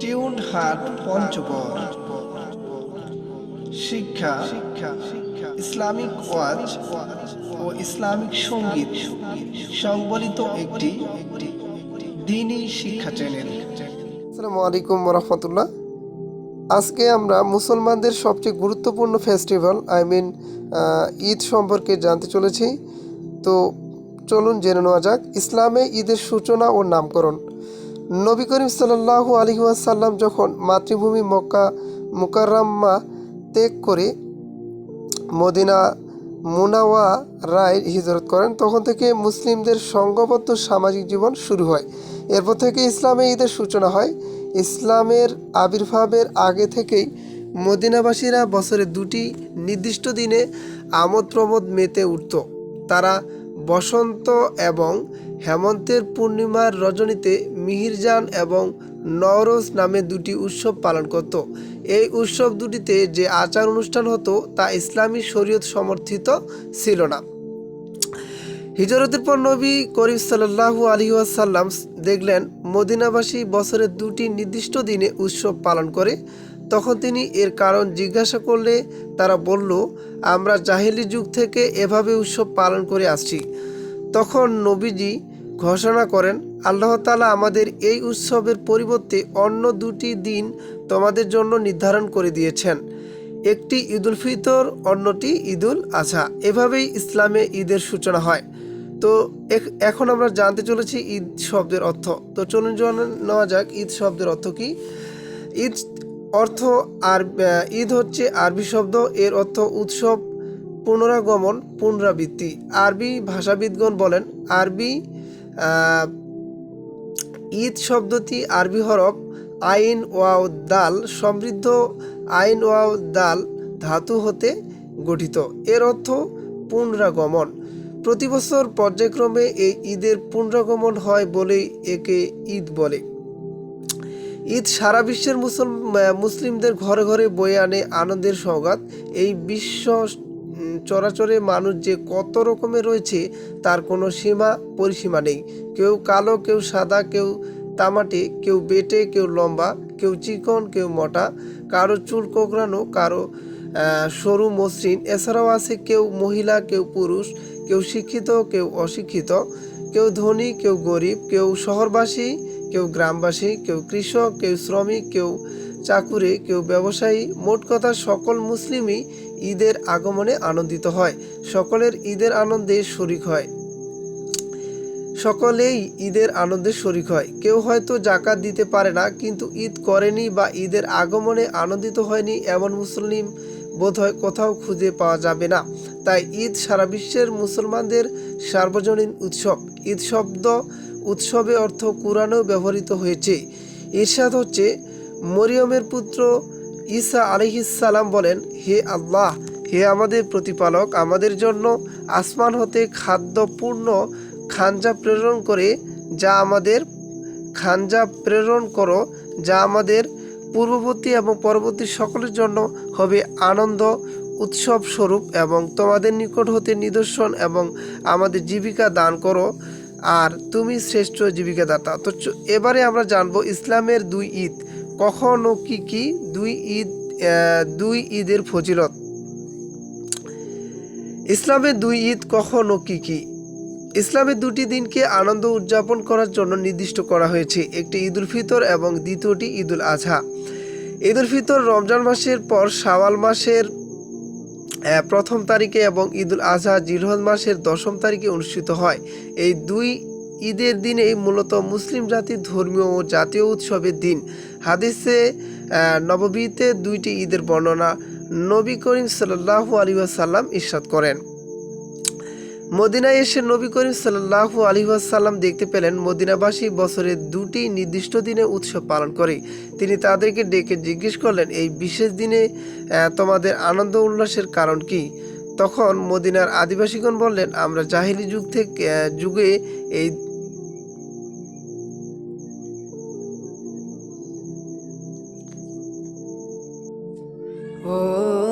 Tune হাট পঞ্চগড়। শিক্ষা শিক্ষা ইসলামিক ওয়াজ ও ইসলামিক সংগীত সংবলিত একটি দিনই শিক্ষা চ্যানেল। আসসালামু আলাইকুম রহমতুল্লাহ। আজকে আমরা মুসলমানদের সবচেয়ে গুরুত্বপূর্ণ ফেস্টিভ্যাল আই মিন ঈদ সম্পর্কে জানতে চলেছি। তো চলুন জেনে নেওয়া যাক। ইসলামে ঈদের সূচনা ও নামকরণ। নবী করিম সাল্লাল্লাহু আলাইহি ওয়াসাল্লাম যখন মাতৃভূমি মক্কা মুকাররাম্মা ত্যাগ করে মদিনা মুনাওয়া রায় হিজরত করেন, তখন থেকে মুসলিমদের সংঘবদ্ধ সামাজিক জীবন শুরু হয়। এরপর থেকে ইসলামে ঈদের সূচনা হয়। ইসলামের আবির্ভাবের আগে থেকেই মদিনাবাসীরা বছরে দুটি নির্দিষ্ট দিনে আমোদ প্রমোদ মেতে উঠত। তারা বসন্ত এবং হেমন্তের পূর্ণিমার রজনীতে মিহিরজান এবং নওরোজ নামে দুটি উৎসব পালন করত। এই উৎসব দুটিতে যে আচার অনুষ্ঠান হতো, তা ইসলামী শরীয়ত সমর্থিত ছিল না। হিজরতের পর নবী করিম সাল্লাহু আলী আসাল্লাম দেখলেন, মদিনাবাসী বছরের দুটি নির্দিষ্ট দিনে উৎসব পালন করে। তখন তিনি এর কারণ জিজ্ঞাসা করলে তারা বলল, আমরা জাহেলি যুগ থেকে এভাবে উৎসব পালন করে আসছি। তখন নবীজি ঘোষণা করেন, আল্লাহ তালা আমাদের এই উৎসবের পরিবর্তে অন্য দুটি দিন তোমাদের জন্য নির্ধারণ করে দিয়েছেন। একটি ঈদুল ফিতর, অন্যটি ঈদুল আজহা এভাবেই ইসলামে ঈদের সূচনা হয়। তো এখ- এখন আমরা জানতে চলেছি ঈদ শব্দের অর্থ। তো চলুন নেওয়া যাক, ঈদ শব্দের অর্থ কি? ঈদ অর্থ আর ঈদ হচ্ছে আরবি শব্দ। এর অর্থ উৎসব, পুনরাগমন, পুনরাবৃত্তি। আরবি ভাষাবিদগণ বলেন, আরবি ঈদ শব্দটি আরবি হরফ আইন ওয়াও দাল, সমৃদ্ধ আইন ওয়াও দাল ধাতু হতে গঠিত। এর অর্থ পুনরাগমন। প্রতি বছর পর্যায়ক্রমে এই ঈদের পুনরাগমন হয় বলেই একে ঈদ বলে। ঈদ সারা বিশ্বের মুসল মুসলিমদের ঘরে ঘরে বয়ে আনে আনন্দের সৌগাত এই বিশ্ব চরাচরে মানুষ যে কত রকমের রয়েছে, তার কোনো সীমা পরিসীমা নেই। কেউ কালো, কেউ সাদা, কেউ তামাটে, কেউ বেটে, কেউ লম্বা, কেউ চিকন, কেউ মোটা, কারও চুল কোকড়ানো, কারও সরু মসৃণ। এছাড়াও আছে কেউ মহিলা, কেউ পুরুষ, কেউ শিক্ষিত, কেউ অশিক্ষিত, কেউ ধনী, কেউ গরিব, কেউ শহরবাসী কেউ গ্রামবাসী, কেউ কৃষক, কেউ শ্রমিক, কেউ চাকুরে, কেউ ব্যবসায়ী, মোট কথা সকল মুসলিমই ঈদের আগমনে আনন্দিত হয়। সকলের ঈদের আনন্দে শরিক হয়। সকলেই ঈদের আনন্দে শরিক হয়। কেউ হয়তো জাকাত দিতে পারে না, কিন্তু ঈদ করেনি বা ঈদের আগমনে আনন্দিত হয়নি এমন মুসলিম বোধহয় কোথাও খুঁজে পাওয়া যাবে না। তাই ঈদ সারা বিশ্বের মুসলমানদের সার্বজনীন উৎসব। ঈদ শব্দ উৎসবে অর্থ কোরআনেও ব্যবহৃত হয়েছে। ঈর্ষাদ হচ্ছে, মরিয়মের পুত্র ঈসা আলিহিসাল্লাম বলেন, হে আল্লাহ, হে আমাদের প্রতিপালক, আমাদের জন্য আসমান হতে খাদ্যপূর্ণ খাঞ্জা প্রেরণ করে, যা আমাদের খাঞ্জা প্রেরণ করো, যা আমাদের পূর্ববর্তী এবং পরবর্তী সকলের জন্য হবে আনন্দ উৎসব স্বরূপ এবং তোমাদের নিকট হতে নিদর্শন এবং আমাদের জীবিকা দান করো। আর তুমি শ্রেষ্ঠ জীবিকাদাতা। তো এবারে আমরা জানব ইসলামের দুই ঈদ। কখন কি কি? দুই ঈদ দুই ঈদের ফজিলত। ইসলামের দুই ঈদ কখন কি কি? ইসলামের দুটি দিনকে আনন্দ উদযাপন করার জন্য নির্দিষ্ট করা হয়েছে। একটি ঈদুল ফিতর এবং দ্বিতীয়টি ঈদুল আজহা ঈদুল ফিতর রমজান মাসের পর শাওয়াল মাসের প্রথম তারিখে এবং ঈদুল আজহা জিরহদ মাসের দশম তারিখে অনুষ্ঠিত হয়। এই দুই ঈদের দিনেই মূলত মুসলিম জাতির ধর্মীয় ও জাতীয় উৎসবের দিন। হাদিসে নববিতে দুইটি ঈদের বর্ণনা নবী করিম সাল্লাহু আলী সাল্লাম ইস্বাদ করেন। মদিনায় এসে নবী করিম সাল্লাহু আলী সাল্লাম দেখতে পেলেন মদিনাবাসী বছরে দুটি নির্দিষ্ট দিনে উৎসব পালন করে। তিনি তাদেরকে ডেকে জিজ্ঞেস করলেন, এই বিশেষ দিনে তোমাদের আনন্দ উল্লাসের কারণ কি? তখন মদিনার আদিবাসীগণ বললেন, আমরা জাহিলি যুগ থেকে যুগে এই ও